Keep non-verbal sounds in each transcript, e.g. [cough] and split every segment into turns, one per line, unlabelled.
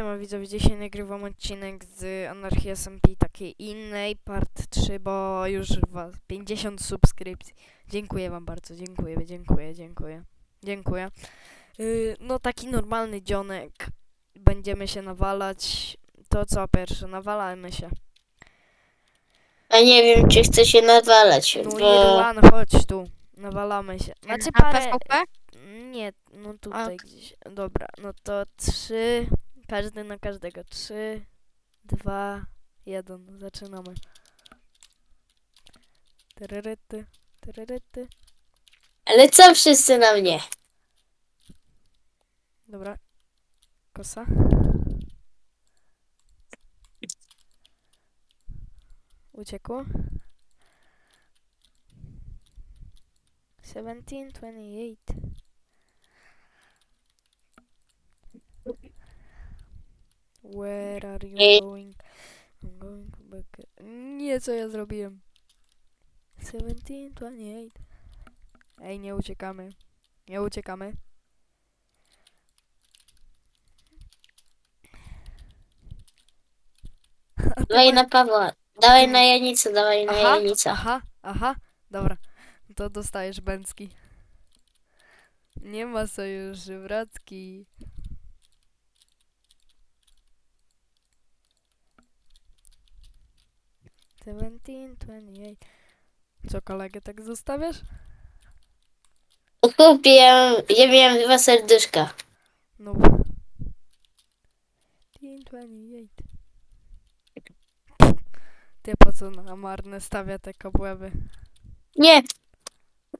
Siema widzowie, dzisiaj nagrywam odcinek z Anarchii SMP takiej innej, part 3, bo już was 50 subskrypcji. Dziękuję wam bardzo, dziękuję, dziękuję, dziękuję, dziękuję. Yy, no taki normalny dzionek, będziemy się nawalać. To co pierwsze, nawalajmy się.
A nie wiem, czy chcę się nawalać,
No
bo...
Irwan, chodź tu, nawalamy się. Znaczy
Na
parę...
PvP?
Nie, no tutaj
Ok.
gdzieś. Dobra, no to trzy. Każdy na każdego. Trzy, dwa, jeden. Zaczynamy. Tyryryty, tyryryty.
Ale co wszyscy na mnie?
Dobra. Kosa. Uciekło. 1728. Where are you going? I'm going back. Nie, co ja zrobiłem. 17, 28. Ej, nie uciekamy. Nie uciekamy. [laughs]
Dawaj na Pawła. Dawaj na Janicę, dawaj na
aha,
Janicę.
Aha, aha, dobra. To dostajesz Bęcki. Nie ma sojuszy, bratki. 17, 28. Co kolegę tak zostawiasz?
Kupiłem, ja miałem dwa serduszka.
No. 28. Ty po co na marne stawia te kobłeby?
Nie.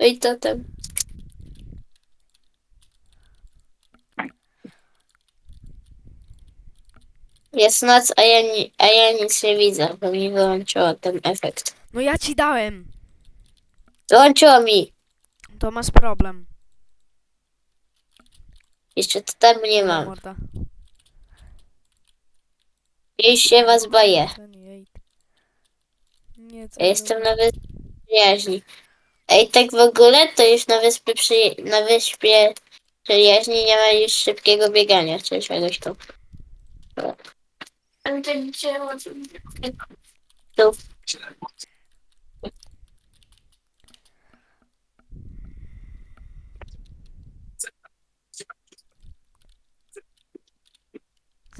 No I to tam. Jest noc, a ja, ni- a ja nic nie widzę, bo mi wyłączyło ten efekt.
No ja ci dałem.
Wyłączyło mi.
To masz problem.
Jeszcze totemu nie mam.
morda.
Już się was boję.
28. Nie, co
Ja jestem na wyspie przyjaźni. Ej, tak w ogóle to już na wyspie przy... na wyspie przyjaźni nie ma już szybkiego biegania, czy czegoś tam. Ale to gdzie Tu.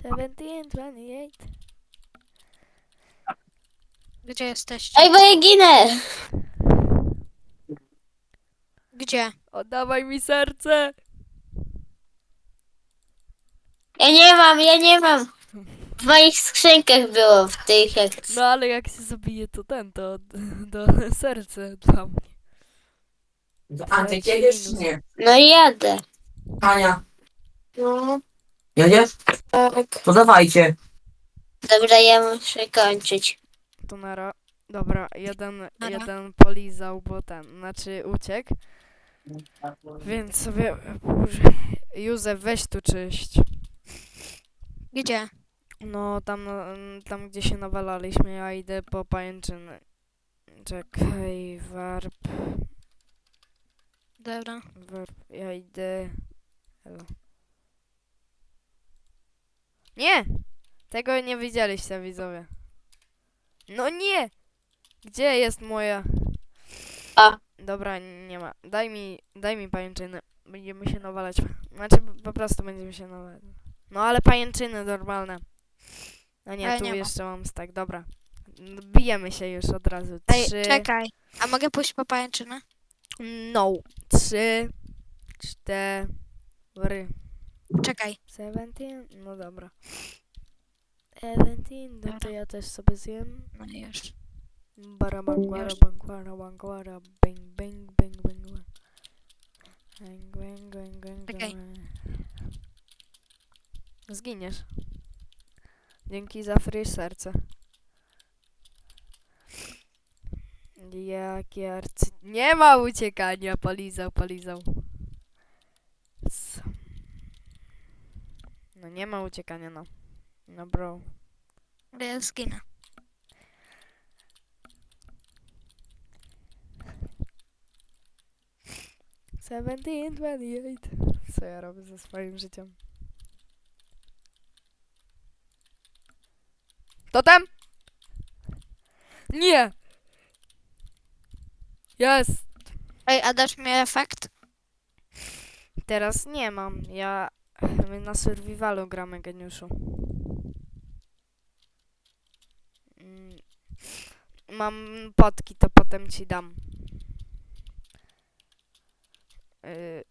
Seventeen, twenty eight.
Gdzie jesteście?
Ej, bo ja ginę!
Gdzie?
Oddawaj mi serce!
Ja nie mam, ja nie mam! W moich skrzynkach było, w tych jak...
No ale jak się zabije to ten, to do [laughs] serce dla mnie.
A ty jedziesz czy nie?
No i jadę.
Ania,
No,
jedziesz?
tak.
To dawajcie.
Dobra, ja muszę kończyć.
To nara. Dobra, jeden,
Nara.
jeden polizał, bo ten, znaczy uciekł. Więc sobie... Józef, weź tu czyść.
Gdzie?
No tam, mm, tam gdzie się nawalaliśmy, ja idę po pajęczyny. Czekaj, warp,
Dobra.
warp, ja idę... Elo. Nie! Tego nie widzieliście, widzowie. No nie! Gdzie jest moja...
A.
Dobra, nie ma. Daj mi, daj mi pajęczyny. Będziemy się nawalać. Znaczy, po prostu będziemy się nawalać. No ale pajęczyny normalne. A nie,
Ale
tu
nie ma.
jeszcze mam stak, dobra. Bijemy się już od razu.
Ej,
Trzy.
czekaj. A mogę pójść po pajęczynę?
No. Trzy. Cztery.
Czekaj.
Seventeen. No dobra. Seventeen. No to ja też sobie zjem.
No już.
Barabangwara, bangwara, bangwara, bang, bang, bang, bang, bang. Bang, bang, bang, bang,
Czekaj.
bang. Zginiesz. Dzięki za free serce. Jakie arcy... Nie ma uciekania! Polizał, polizał. No nie ma uciekania, no. No bro.
Ja zginę.
Seventeen, twenty eight. Co ja robię ze swoim życiem? Totem? Nie! Jest!
Ej, a dasz mi efekt?
Teraz nie mam. Ja... My na survivalu gramy, geniuszu. Mm, Mam potki, to potem ci dam. Y,